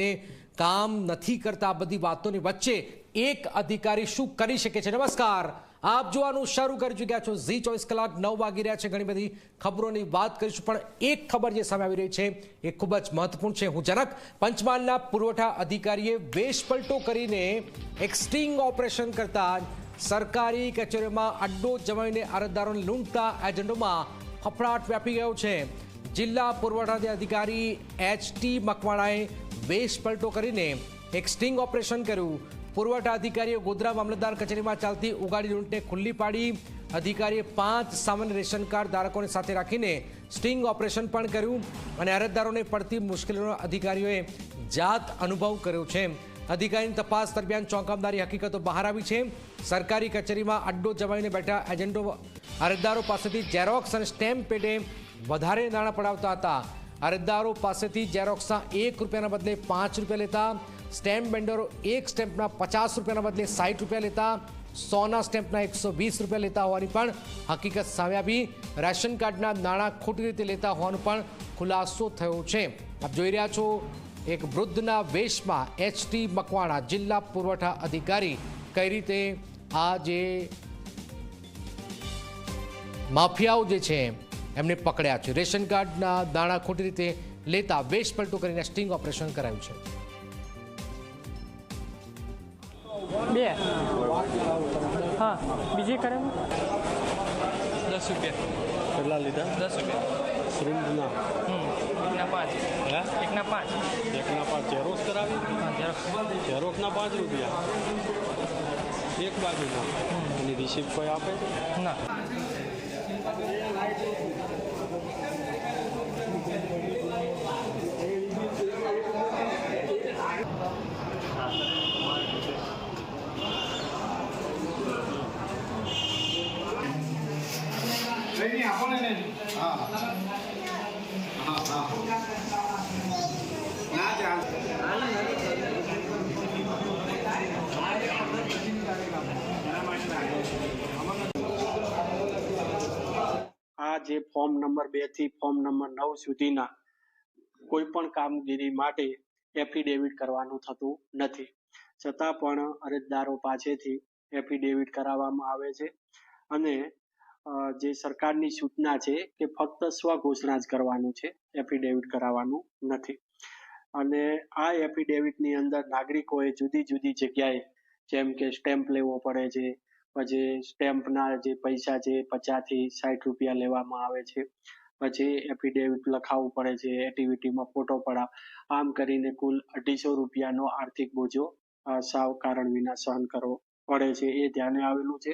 જમાઈને કામ નથી કરતા બધી વાતોની વચ્ચે એક અધિકારી શું કરી શકે છે? નમસ્કાર. આપ જોવાનું શરૂ કરી ચૂક્યા છો. ઝી ચોવીસ કલાક નવ વાગી રહ્યા છે. ઘણી બધી ખબરોની વાત કરીશું, પણ એક ખબર જે સામે આવી રહી છે, એ ખૂબ જ મહત્વપૂર્ણ છે. હું જનક પંચમહાલના પુરવઠા અધિકારીએ વેશપલટો કરીને એક ઓપરેશન કરતા સરકારી કચેરીઓમાં અડ્ડો જમાવીને અરજદારોને લૂંટતા એજન્ડોમાં ફફડાટ વ્યાપી ગયો છે. જિલ્લા પુરવઠા અધિકારી એચ ટી મકવાણાએ વેશપલટો કરીને એક સ્ટિંગ ઓપરેશન કર્યું. પુરવઠા અધિકારીએ ગોધરા મામલતદાર કચેરીમાં ચાલતી ઉગાડી લૂંટને ખુલ્લી પાડી. અધિકારીએ પાંચ સામાન્ય રેશન કાર્ડ ધારકોને સાથે રાખીને સ્ટિંગ ઓપરેશન પણ કર્યું અને અરજદારોને પડતી મુશ્કેલીનો અધિકારીઓએ જાત અનુભવ કર્યો છે. અધિકારીની તપાસ દરમિયાન ચોંકાવનારી હકીકતો બહાર આવી છે. સરકારી કચેરીમાં અડ્ડો જમાવીને બેઠા એજન્ટો અરજદારો પાસેથી ઝેરોક્સ અને સ્ટેમ્પ પેટે વધારે નાણાં પડાવતા હતા. અરજદારો પાસેથી ઝેરોક્સના એક રૂપિયાના બદલે પાંચ રૂપિયા લેતા, સ્ટેમ્પ વેન્ડરો એક સ્ટેમ્પના પચાસ રૂપિયાના બદલે સાઠ રૂપિયા લેતા, સોના સ્ટેમ્પના એકસો વીસ રૂપિયા લેતા હોવાની પણ હકીકત સામે આવી. રેશન કાર્ડના નાણાં ખોટી રીતે લેતા હોવાનો પણ ખુલાસો થયો છે. આપ જોઈ રહ્યા છો એક વૃદ્ધના વેશમાં એચટી મકવાણા જિલ્લા પુરવઠા અધિકારી કઈ રીતે આ જે માફિયાઓ જે છે એમને પકડ્યા છે. રેશન કાર્ડના દાણા ખોટી રીતે લેતા વેશ પલટો કરીને સ્ટિંગ ઓપરેશન કરાયું છે. બે? હા બીજી કરે દસ રૂપિયા. કેટલા લીધા? દસ રૂપિયા. એકના પાંચ. હે? એકના પાંચ. એકના પાંચ ઝેરોક્સ કરાવી? ઝેરોક્સના પાંચ રૂપિયા. એક બાજુના. એની રિસીપ્ટ કોઈ આપે? છે ના આ જે ફોર્મ નંબર બેથી ફોર્મ નંબર નવ સુધીના કોઈ પણ કામગીરી માટે એફિડેવિટ કરવાનું થતું નથી. છતાં પણ અરજદારો પાસેથી એફિડેવિટ કરાવવામાં આવે છે અને જે સરકારની સૂચના છે કે ફક્ત સ્વઘોષણા જ કરવાનું છે એફિડેવિટ કરાવવાનું નથી. અને આ એફિડેવિટની અંદર નાગરિકોએ જુદી જુદી જગ્યાએ જેમ કે સ્ટેમ્પ લેવો પડે છે, પછી સ્ટેમ્પના જે પૈસા છે પચાસથી સાઠ રૂપિયા લેવામાં આવે છે, પછી એફિડેવિટ લખાવવું પડે છે એક્ટિવિટીમાં ફોટો પડાવ, આમ કરીને કુલ અઢીસો રૂપિયાનો આર્થિક બોજો સાવ કારણ વિના સહન કરવો પડે છે, એ ધ્યાને આવેલું છે.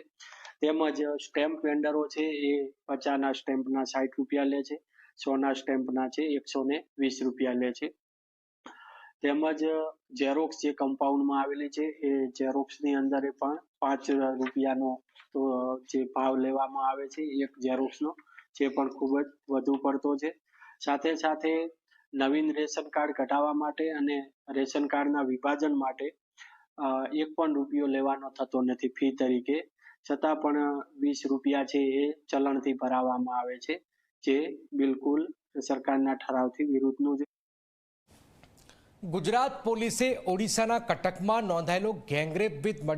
તેમજ સ્ટેમ્પ વેન્ડરો છે એ પચાસના સ્ટેમ્પના સાઠ રૂપિયા લે છે, સોના સ્ટેમ્પના છે એકસો ને વીસ રૂપિયા લે છે. તેમજ ઝેરોક્સ જે કમ્પાઉન્ડમાં આવેલી છે એ ઝેરોક્સની અંદર પણ પાંચ રૂપિયાનો જે ભાવ લેવામાં આવે છે એક ઝેરોક્સનો જે પણ ખૂબ જ વધુ પડતો છે. સાથે સાથે નવીન રેશન કાર્ડ કઢાવવા માટે અને રેશન કાર્ડના વિભાજન માટે એક પણ રૂપિયો લેવાનો થતો નથી. ફી તરીકે છતાં પણ વીસ રૂપિયા છે એ ચલણથી ભરાવવામાં આવે છે, જે બિલકુલ સરકારના ઠરાવથી વિરુદ્ધનું છે. ગુજરાત પોલીસે ઓડિશાના કટકમાં નોંધાયેલો ગેંગરેપ વિથ